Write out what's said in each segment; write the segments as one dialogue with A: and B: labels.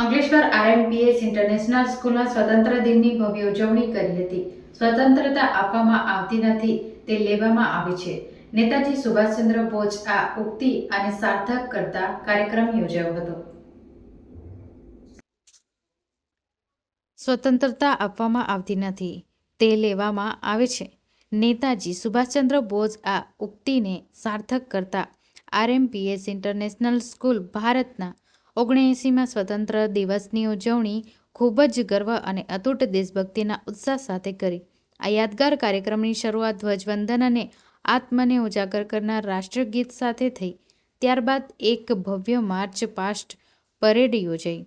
A: Ankleshwar આરએમપીએસ international સ્કૂલમાં સ્વતંત્ર દિનની ભવ્ય ઉજવણી કરી હતી. સ્વતંત્રતા આપવામાં આવતી નથી, તે લેવામાં આવે છે. નેતાજી સુભાષચંદ્ર બોઝ આ ઉક્તિ અને સાર્થક કરતા કાર્યક્રમ યોજાયો હતો.
B: સ્વતંત્રતા આપવામાં આવતી નથી, તે લેવામાં આવે છે. નેતાજી સુભાષચંદ્ર બોઝ આ ઉક્તિને સાર્થક કરતા આરએમપીએસ ઇન્ટરનેશનલ સ્કૂલ ભારતના ઓગણએંસીમાં સ્વતંત્ર દિવસની ઉજવણી ખૂબ જ ગર્વ અને અતૂટ દેશભક્તિના ઉત્સાહ સાથે કરી. આ યાદગાર કાર્યક્રમની શરૂઆત ધ્વજવંદન અને આત્મને ઉજાગર કરનાર રાષ્ટ્રગીત સાથે થઈ. ત્યારબાદ એક ભવ્ય માર્ચ પાસ્ટ પરેડ યોજાઈ.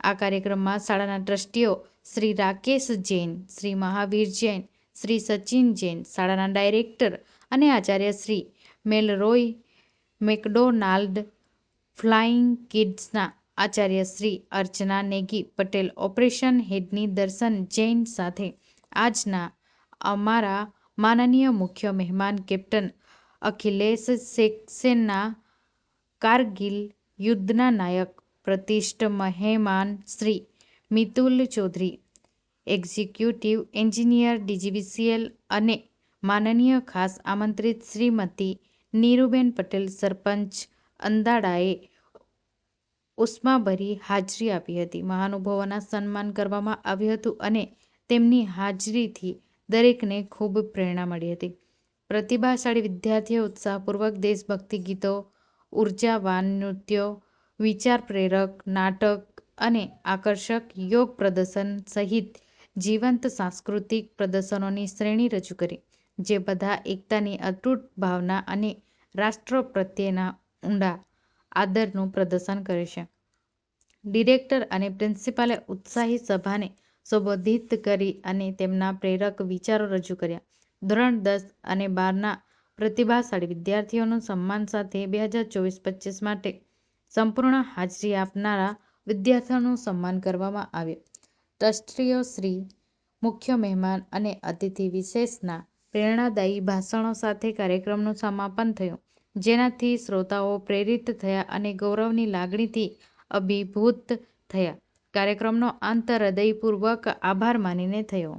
B: આ કાર્યક્રમમાં શાળાના ટ્રસ્ટીઓ શ્રી રાકેશ જૈન, શ્રી મહાવીર જૈન, શ્રી સચિન જૈન, શાળાના ડાયરેક્ટર અને આચાર્ય શ્રી મેલરોય મેકડોનાલ્ડ ફ્લાઇંગ કિડ્સના આચાર્ય શ્રી અર્ચના નેગી પટેલ ઓપરેશન હેડની દર્શન જૈન સાથે આજના અમારા માનનીય મુખ્ય મહેમાન કેપ્ટન અખિલેશ સેક્સેના કારગિલ યુદ્ધના નાયક પ્રતિષ્ઠ મહેમાન Shri Mitul Chaudhary, executive engineer DGVCL અને માનનીય ખાસ આમંત્રિત શ્રીમતી નીરુબેન પટેલ સરપંચ અંદાડાએ ઉષ્માભરી હાજરી આપી હતી. મહાનુભાવોના સન્માન કરવામાં આવ્યું હતું અને તેમની હાજરીથી દરેકને ખૂબ પ્રેરણા મળી હતી. પ્રતિભાશાળી વિદ્યાર્થીઓ ઉત્સાહપૂર્વક દેશભક્તિ ગીતો, ઉર્જાવાન નૃત્યો, વિચાર પ્રેરક નાટક અને આકર્ષક યોગ પ્રદર્શન સહિત જીવંત સાંસ્કૃતિક પ્રદર્શનોની શ્રેણી રજૂ કરી, જે બધા એકતાની અતૂટ ભાવના અને રાષ્ટ્ર પ્રત્યેના ઊંડા આદરનું પ્રદર્શન કરે છે. ડિરેક્ટર અને પ્રિન્સિપાલે ઉત્સાહી સભાને સંબોધિત કરી અને તેમના પ્રેરક વિચારો રજૂ કર્યા. ધોરણ દસ અને બારના પ્રતિભાશાળી વિદ્યાર્થીઓનું સન્માન સાથે બે હજાર ચોવીસ પચીસ માટે સંપૂર્ણ હાજરી આપનારા વિદ્યાર્થીઓનું સન્માન કરવામાં આવ્યું. ટ્રસ્ટીઓ શ્રી, મુખ્ય મહેમાન અને અતિથિ વિશેષના પ્રેરણાદાયી ભાષણો સાથે કાર્યક્રમનું સમાપન થયું. જેનાથી શ્રોતાઓ પ્રેરિત થયા અને ગૌરવની લાગણીથી અભિભૂત થયા. કાર્યક્રમનો અંત હૃદયપૂર્વક આભાર માનીને થયો.